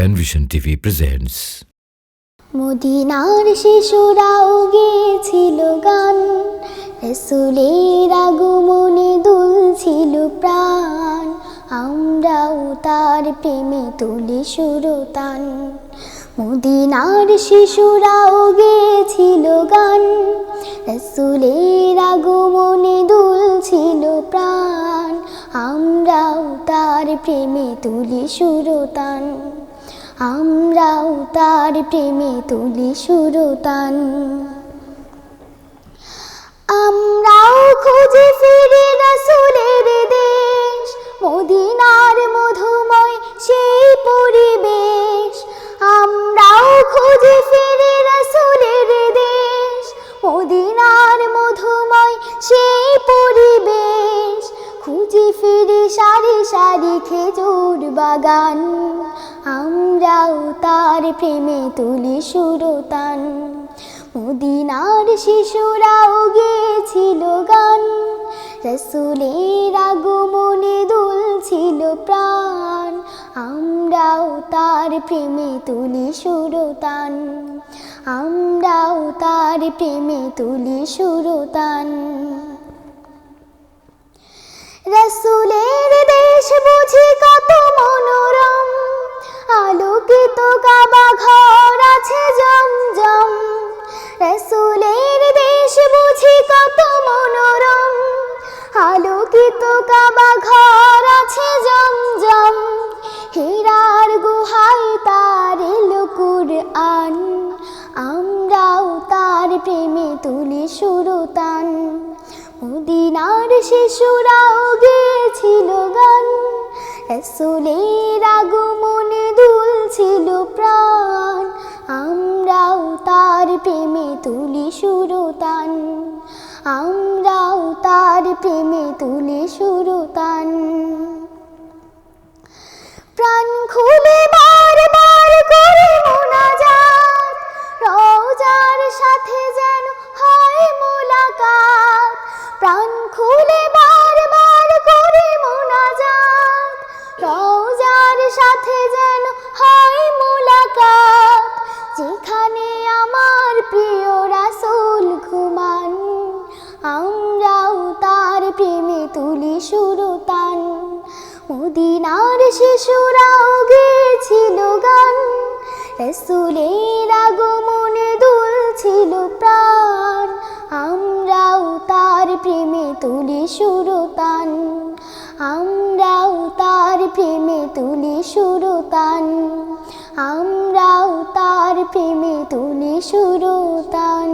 Penvision TV presents মদিনার শিশুরাও গিয়েছিল গান। রসুলের আগমনে দুলছিল প্রাণ। আমরাও তার প্রেমে তুলি সুরতান। মদিনার শিশুরাও গিয়েছিল গান। রসুলের আগমনে দুলছিল প্রাণ। আমরাও তার প্রেমে তুলি সুরতান। আমরাও তার প্রেমে তুলি সুরতান। আমরাও খুঁজে ফিরে রাসুলের দেশ, মদিনার মধুময় সেই পরিবেশ। আমরাও খুঁজে ফিরে রাসুলের দেশ, মদিনার মধুময় সেই পরিবেশ। খুঁজে ফিরে সারি সারি খেজুর বাগান আমরাও তার প্রেমে তুলি সুরতান। মদিনার শিশুরাও গেছিল গান। রসুলের আগমনে দুলছিল প্রাণ। আমরাও তার প্রেমে তুলি সুরতান। আমরাও তার প্রেমে তুলি সুরতান। রসুলের দেশ বুঝি কত আলোকিত কাবা ঘর আছে জমজম। রসুলের দেশ বুঝি কত মনোরম। আলোকিত কাবা ঘর আছে জমজম। হীরার গুহায় তার এলো কুরআন। আমরাও তার প্রেমে তুলি সুরতান। মদিনার শিশুরাও গিয়েছিল গান রসুলের আগমনে দুলছিল প্রাণ। আমরাও তার প্রেমে তুলি সুরতান। আমরাও তার প্রেমে তুলি সুরতান। প্রাণ খুলে বারবার করে মোনাজাত রওজার সাথে আমরাও তার প্রেমে তুলি সুরতান। মদিনার শিশুরাও গেছিল গান, রসুলের আগমনে দুলছিল প্রাণ। আমরাও তার প্রেমে তুলি সুরতান, আমরাও তার প্রেমে তুলি সুরতান। আমরাও তার প্রেমে তুলি সুরতান।